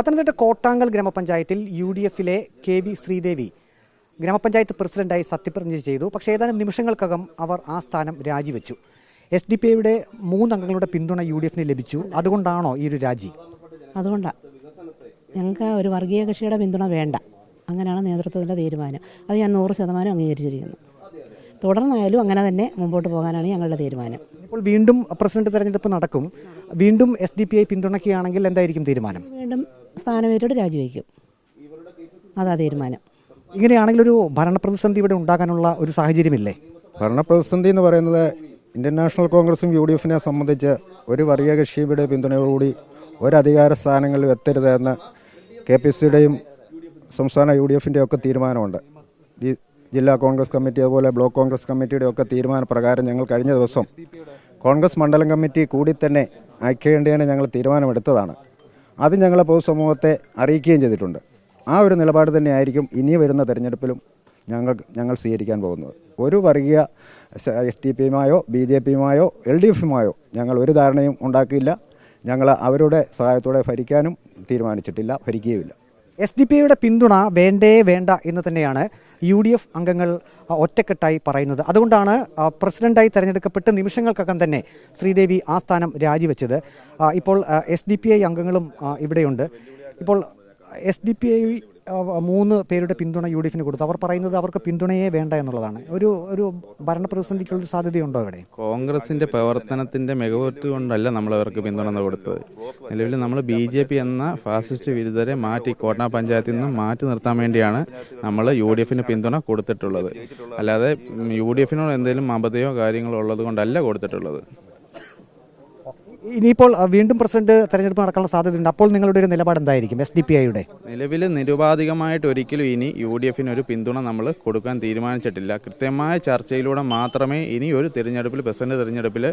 പത്തനംതിട്ട കോട്ടാങ്കൽ ഗ്രാമപഞ്ചായത്തിൽ U D എഫിലെ K V Sreedevi ഗ്രാമപഞ്ചായത്ത് പ്രസിഡന്റായി സത്യപ്രതിജ്ഞ ചെയ്തു. പക്ഷേ ഏതാനും നിമിഷങ്ങൾക്കകം അവർ ആ സ്ഥാനം രാജിവെച്ചു. എസ് ഡി പി ഐയുടെ മൂന്നംഗങ്ങളുടെ പിന്തുണ യു ഡി എഫിന് ലഭിച്ചു. അതുകൊണ്ടാണോ ഈ ഒരു രാജി? അതുകൊണ്ടാണ് ഞങ്ങൾക്ക് ഒരു വർഗീയ കക്ഷിയുടെ പിന്തുണ വേണ്ട. അങ്ങനെയാണ് നേതൃത്വത്തിന്റെ തീരുമാനം. അത് ഞാൻ നൂറ് ശതമാനം അംഗീകരിച്ചിരിക്കുന്നു. തുടർന്നായാലും അങ്ങനെ തന്നെ മുമ്പോട്ട് പോകാനാണ് ഞങ്ങളുടെ തീരുമാനം. ഇപ്പോൾ വീണ്ടും പ്രസിഡന്റ് തെരഞ്ഞെടുപ്പ് നടക്കും. വീണ്ടും എസ് ഡി പി ഐ പിന്തുണയ്ക്കുകയാണെങ്കിൽ എന്തായിരിക്കും തീരുമാനം? വീണ്ടും സ്ഥാനമേറ്റോട് രാജിവെക്കും. അതാ തീരുമാനം. ഇങ്ങനെയാണെങ്കിൽ ഒരു ഭരണപ്രതിസന്ധി ഇവിടെ ഉണ്ടാകാനുള്ള ഒരു സാഹചര്യമില്ലേ? ഭരണപ്രതിസന്ധി എന്ന് പറയുന്നത് ഇന്ത്യൻ നാഷണൽ കോൺഗ്രസും യു ഡി എഫിനെ സംബന്ധിച്ച് ഒരു വർഗീയ കക്ഷിയുടെ പിന്തുണയോടുകൂടി ഒരു അധികാര സ്ഥാനങ്ങളിൽ എത്തരുത് എന്ന് കെ പി സിയുടെയും സംസ്ഥാന യു ഡി എഫിന്റെ ഒക്കെ തീരുമാനമുണ്ട്. ഈ ജില്ലാ കോൺഗ്രസ് കമ്മിറ്റി അതുപോലെ ബ്ലോക്ക് കോൺഗ്രസ് കമ്മിറ്റിയുടെ ഒക്കെ തീരുമാനപ്രകാരം ഞങ്ങൾ കഴിഞ്ഞ ദിവസം കോൺഗ്രസ് മണ്ഡലം കമ്മിറ്റി കൂടി തന്നെ ഐക്യകണ്ഠേന ഞങ്ങൾ തീരുമാനമെടുത്തതാണ്. അത് ഞങ്ങളെ പൊതുസമൂഹത്തെ അറിയിക്കുകയും ചെയ്തിട്ടുണ്ട്. ആ ഒരു നിലപാട് തന്നെയായിരിക്കും ഇനി വരുന്ന തെരഞ്ഞെടുപ്പിലും ഞങ്ങൾ ഞങ്ങൾ സ്വീകരിക്കാൻ പോകുന്നത്. ഒരു വർഗീയ എസ് ടി പിയുമായോ ബി ജെ പിയുമായോ എൽ ഡി എഫുമായോ ഞങ്ങൾ ഒരു ധാരണയും ഉണ്ടാക്കിയില്ല. ഞങ്ങൾ അവരുടെ സഹായത്തോടെ ഭരിക്കാനും തീരുമാനിച്ചിട്ടില്ല ഭരിക്കുകയുമില്ല. എസ് ഡി പി ഐയുടെ പിന്തുണ വേണ്ടേ വേണ്ട എന്ന് തന്നെയാണ് യു ഡി എഫ് അംഗങ്ങൾ ഒറ്റക്കെട്ടായി പറയുന്നത്. അതുകൊണ്ടാണ് പ്രസിഡന്റായി തെരഞ്ഞെടുക്കപ്പെട്ട് നിമിഷങ്ങൾക്കകം തന്നെ ശ്രീദേവി ആ സ്ഥാനം രാജിവെച്ചത് ഇപ്പോൾ എസ് ഡി പി ഐ അംഗങ്ങളും ഇവിടെയുണ്ട്. ഇപ്പോൾ എസ് ഡി പി ഐ മൂന്ന് പേരുടെ പിന്തുണ യു ഡി എഫിന് കൊടുത്തു. അവർ പറയുന്നത് അവർക്ക് പിന്തുണയെ വേണ്ട എന്നുള്ളതാണ്. ഒരു ഒരു ഭരണപ്രതിസന്ധിക്കുള്ള സാധ്യതയുണ്ടോ ഇവിടെ കോൺഗ്രസിന്റെ പ്രവർത്തനത്തിന്റെ മികവുറ്റ് കൊണ്ടല്ല നമ്മൾ അവർക്ക് പിന്തുണ കൊടുത്തത്. നിലവിൽ നമ്മൾ ബി ജെ പി എന്ന ഫാസിസ്റ്റ് വിരുദ്ധരെ മാറ്റി കോട്ട പഞ്ചായത്തിൽ നിന്നും മാറ്റി നിർത്താൻ വേണ്ടിയാണ് നമ്മൾ യു ഡി എഫിന് പിന്തുണ കൊടുത്തിട്ടുള്ളത്. അല്ലാതെ യു ഡി എഫിനോട് എന്തെങ്കിലും മമതയോ കാര്യങ്ങളോ ഉള്ളത് കൊണ്ടല്ല കൊടുത്തിട്ടുള്ളത്. ഇനിയിപ്പോൾ വീണ്ടും പ്രസിഡന്റ് തെരഞ്ഞെടുപ്പ് നടക്കാനുള്ള സാധ്യതയുണ്ട്. അപ്പോൾ നിങ്ങളുടെ ഒരു നിലപാട് എന്തായിരിക്കും എസ് ഡി പി ഐയുടെ നിലവിൽ നിരുപാധികമായിട്ട് ഒരിക്കലും ഇനി യു ഡി എഫിന് ഒരു പിന്തുണ നമ്മൾ കൊടുക്കാൻ തീരുമാനിച്ചിട്ടില്ല. കൃത്യമായ ചർച്ചയിലൂടെ മാത്രമേ ഇനി ഒരു തിരഞ്ഞെടുപ്പിൽ പ്രസിഡന്റ് തിരഞ്ഞെടുപ്പിൽ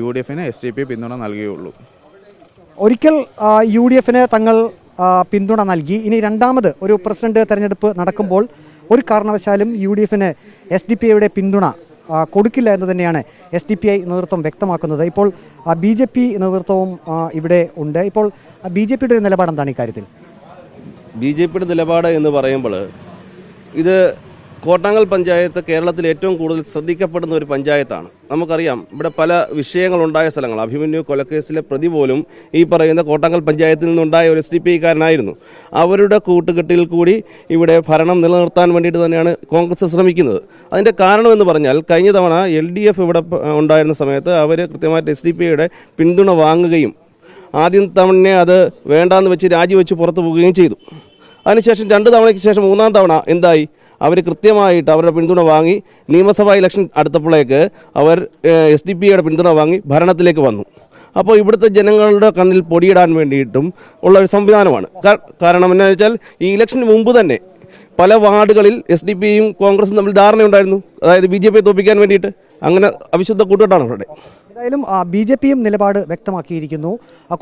യു ഡി എഫിന് എസ് ഡി പി പിന്തുണ നൽകുകയുള്ളൂ. ഒരിക്കൽ യു ഡി എഫിന് തങ്ങൾ പിന്തുണ നൽകി. ഇനി രണ്ടാമത് ഒരു പ്രസിഡന്റ് തെരഞ്ഞെടുപ്പ് നടക്കുമ്പോൾ ഒരു കാരണവശാലും യു ഡി എഫിന് എസ് ഡി പി ഐയുടെ പിന്തുണ കൊടുക്കില്ല എന്ന് തന്നെയാണ് എസ് ഡി പി ഐ നേതൃത്വം വ്യക്തമാക്കുന്നത്. ഇപ്പോൾ ബി ജെ പി നേതൃത്വവും ഇവിടെ ഉണ്ട്. ഇപ്പോൾ ബി ജെ പിയുടെ നിലപാട് എന്താണ് ഇക്കാര്യത്തിൽ? ബി ജെ പിയുടെ നിലപാട് എന്ന് പറയുമ്പോൾ ഇത് കോട്ടാങ്ങൽ പഞ്ചായത്ത് കേരളത്തിൽ ഏറ്റവും കൂടുതൽ ശ്രദ്ധിക്കപ്പെടുന്ന ഒരു പഞ്ചായത്താണ്. നമുക്കറിയാം ഇവിടെ പല വിഷയങ്ങളുണ്ടായ സ്ഥലങ്ങൾ. അഭിമന്യു കൊലക്കേസിലെ പ്രതി പോലും ഈ പറയുന്ന കോട്ടാങ്ങൽ പഞ്ചായത്തിൽ നിന്നുണ്ടായ ഒരു എസ് ഡി പി ഐക്കാരനായിരുന്നു അവരുടെ കൂട്ടുകെട്ടിൽ കൂടി ഇവിടെ ഭരണം നിലനിർത്താൻ വേണ്ടിയിട്ട് തന്നെയാണ് കോൺഗ്രസ് ശ്രമിക്കുന്നത്. അതിന്റെ കാരണമെന്ന് പറഞ്ഞാൽ കഴിഞ്ഞ തവണ എൽ ഡി എഫ് ഇവിടെ ഉണ്ടായിരുന്ന സമയത്ത് അവർ കൃത്യമായിട്ട് എസ് ഡി പി ഐയുടെ പിന്തുണ വാങ്ങുകയും ആദ്യം തവണ അത് വേണ്ടാന്ന് വെച്ച് രാജിവെച്ച് പുറത്തു പോവുകയും ചെയ്തു. അതിനുശേഷം രണ്ട് തവണയ്ക്ക് ശേഷം മൂന്നാം തവണ എന്തായി? അവർ കൃത്യമായിട്ട് അവരുടെ പിന്തുണ വാങ്ങി നിയമസഭാ ഇലക്ഷൻ അടുത്തപ്പോഴേക്ക് അവർ എസ് ഡി പി യുടെ പിന്തുണ വാങ്ങി ഭരണത്തിലേക്ക് വന്നു. അപ്പോൾ ഇവിടുത്തെ ജനങ്ങളുടെ കണ്ണിൽ പൊടിയിടാൻ വേണ്ടിയിട്ടും ഉള്ള ഒരു സംവിധാനമാണ്. കാരണം എന്താ വെച്ചാൽ ഈ ഇലക്ഷന് മുമ്പ് തന്നെ പല വാർഡുകളിൽ എസ് ഡി പിയും കോൺഗ്രസും തമ്മിൽ ധാരണയുണ്ടായിരുന്നു. അതായത് ബി ജെ പിയെ തോപ്പിക്കാൻ വേണ്ടിയിട്ട്. അങ്ങനെ അവിശുദ്ധ കൂട്ടുകെട്ടാണ് അവരുടെ. ബി ജെ പിയും നിലപാട് വ്യക്തമാക്കിയിരിക്കുന്നു.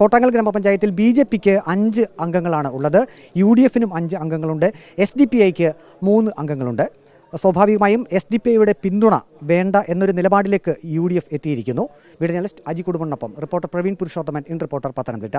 കോട്ടാങ്ങൽ ഗ്രാമപഞ്ചായത്തിൽ ബി ജെ പിക്ക് അഞ്ച് അംഗങ്ങളാണ് ഉള്ളത്. യു ഡി എഫിനും അഞ്ച് അംഗങ്ങളുണ്ട്. എസ് ഡി പി ഐക്ക് മൂന്ന് അംഗങ്ങളുണ്ട്. സ്വാഭാവികമായും എസ് ഡി പി ഐയുടെ പിന്തുണ വേണ്ട എന്നൊരു നിലപാടിലേക്ക് യു ഡി എഫ് എത്തിയിരിക്കുന്നു. Video journalist Aji കുടുംബനൊപ്പം reporter Praveen Purushothaman in reporter Pathanamthitta.